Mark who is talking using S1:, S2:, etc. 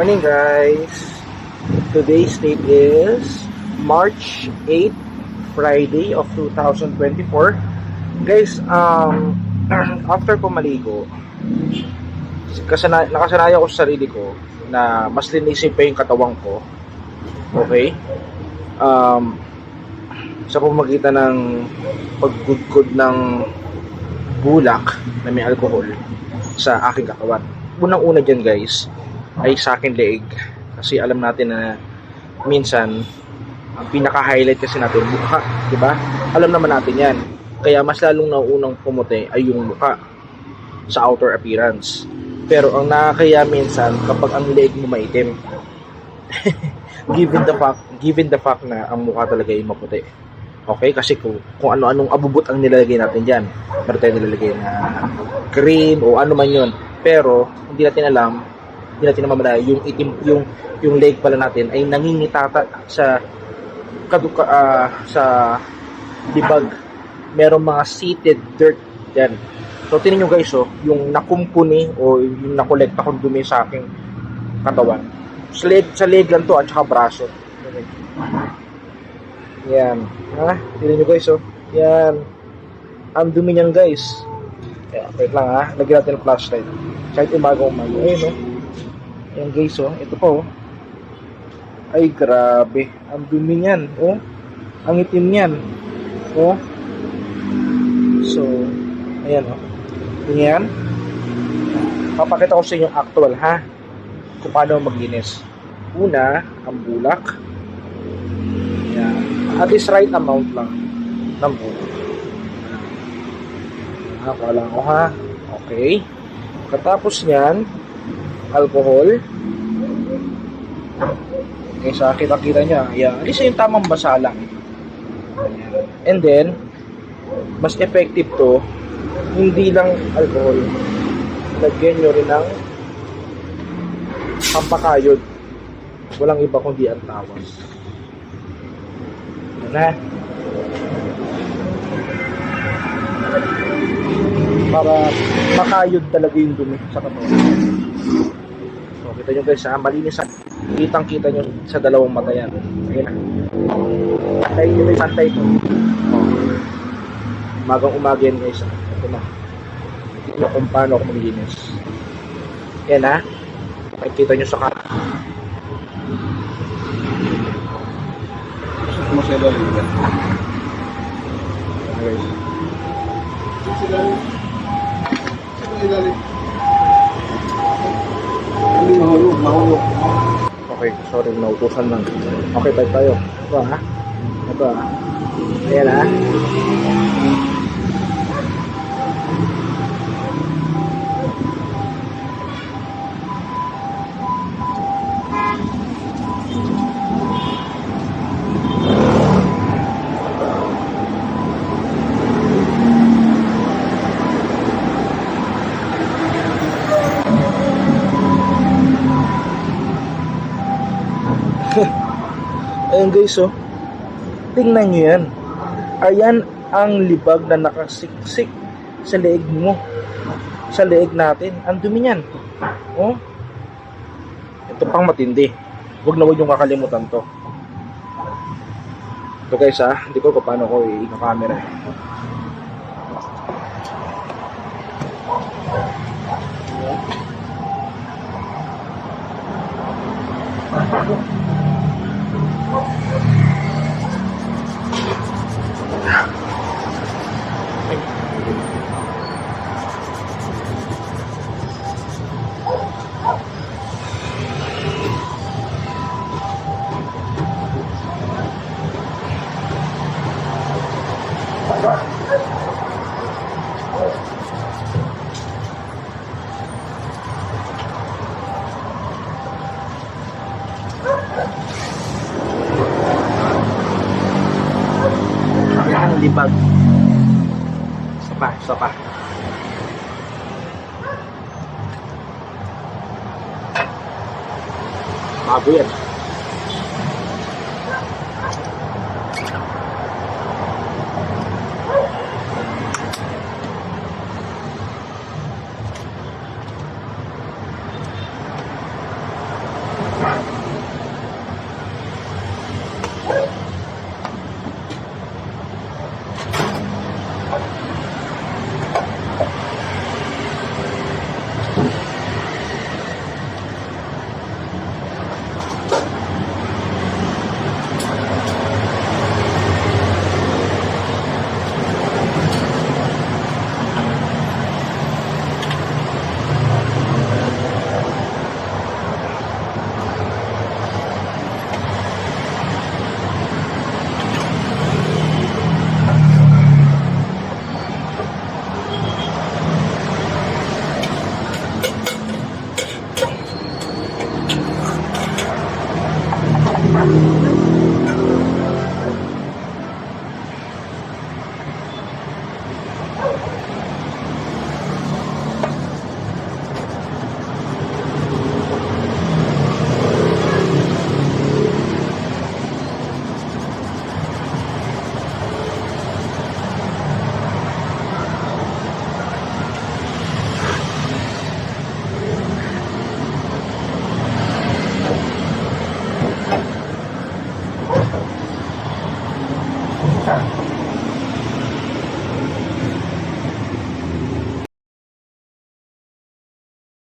S1: Morning guys! Today's date is March 8, Friday of 2024. Guys, um, after ko maligo, kasi na, nakasanaya ko sa sarili ko na mas linisin pa yung katawang ko. Okay? Um, sa pamagitan ng paggudgod ng bulak na may alcohol sa aking katawan. Unang-una dyan guys, ay sa akin leeg. Kasi alam natin na minsan, ang pinaka-highlight kasi natin, mukha, di ba? Alam naman natin yan. Kaya mas lalong nauunang pumuti ay yung mukha sa outer appearance. Pero ang nakakaya minsan kapag ang leeg mo maitim. given the fact, given the fact na ang mukha talaga ay maputi. Okay? Kasi kung, kung ano-anong abubot ang nilalagay natin dyan. Meron tayo nilalagay na cream o ano man yun. Pero, hindi natin alam, hindi natin namamala yung itim, yung, yung leg pala natin ay nangingitata sa kaduka, ah, sa libag. Merong mga seated dirt dyan. So, tinan nyo guys, oh, yung nakumpuni o yung nakolekta kong dumi sa aking katawan. Sa leg, sa leg lang to at saka braso. Yan. Ha? Tignan nyo guys, oh. Yan. Ang dumi niyan guys. Kaya, wait lang ha. Lagyan natin ng flashlight. Kahit umaga umaga. Ayun, oh. Yan guys, oh. Ito pa, oh. Ay, grabe. Ang dumi niyan, oh. Ang itim niyan. Oh. So, ayan, oh. Yan. Papakita ko sa inyo actual, ha? Kung paano maglinis. Una, ang bulak. Yan. At least right amount lang ng bulak. Nakakuha lang ako ha. Okay. Katapos niyan, alcohol. Okay, sa kita-kita niya. At least yung tamang basa lang. And then, mas effective to, hindi lang alcohol. Lagyan nyo rin ng pampakayod. Walang iba kundi ang tawas. Yan na. Para makayod talaga yung dumi sa katawan. Kita nyo guys, ha? malinis ha. Kitang kita nyo sa dalawang mata yan. Ayan na. Pantay nyo may pantay ito. Oh. Umagang umaga yan guys. ha. Ito na. Nyo kung paano ako maglinis. Yan ha. Makikita nyo sa kat.
S2: Gusto mo sa ilalim ka.
S1: Guys.
S2: Sa ilalim. Sa. Hindi mahulog, mahulog.
S1: Okay, sorry, nautusan lang. Okay, tayo tayo. Ito ha. Ito ha. Ayan ha. Ayan guys, oh. Tingnan nyo yan. Ayan ang libag na nakasiksik sa leeg mo. Sa leeg natin. Ang dumi niyan. Oh. Ito pang matindi. Huwag na huwag yung kakalimutan to. Ito guys ha, hindi ko kung paano ko i-camera eh. Ayan ang libag. Isa pa, isa pa. Bago yan.